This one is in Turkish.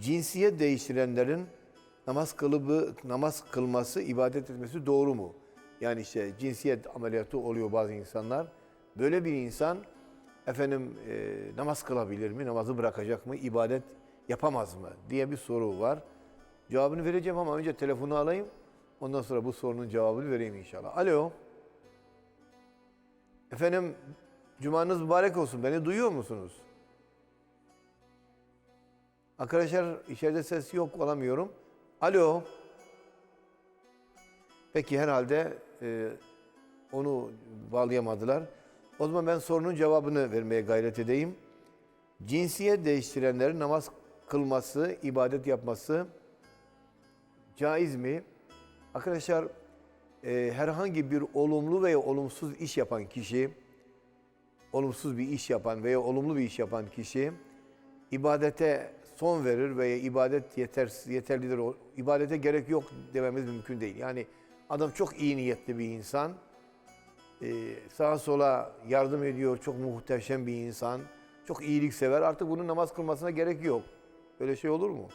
cinsiyet değiştirenlerin namaz kılıbı namaz kılması, ibadet etmesi doğru mu? Yani işte cinsiyet ameliyatı oluyor bazı insanlar. Böyle bir insan efendim e, namaz kılabilir mi? Namazı bırakacak mı? İbadet yapamaz mı? diye bir soru var. Cevabını vereceğim ama önce telefonu alayım. Ondan sonra bu sorunun cevabını vereyim inşallah. Alo. Efendim cumanız mübarek olsun. Beni duyuyor musunuz? Arkadaşlar içeride ses yok olamıyorum. Alo. Peki herhalde e, onu bağlayamadılar. O zaman ben sorunun cevabını vermeye gayret edeyim. Cinsiyet değiştirenlerin namaz kılması, ibadet yapması caiz mi? Arkadaşlar e, herhangi bir olumlu veya olumsuz iş yapan kişi, olumsuz bir iş yapan veya olumlu bir iş yapan kişi ibadete son verir veya ibadet yeter, yeterlidir, ibadete gerek yok dememiz mümkün değil. Yani adam çok iyi niyetli bir insan, ee, sağa sola yardım ediyor, çok muhteşem bir insan, çok iyilik sever. Artık bunun namaz kılmasına gerek yok. Böyle şey olur mu?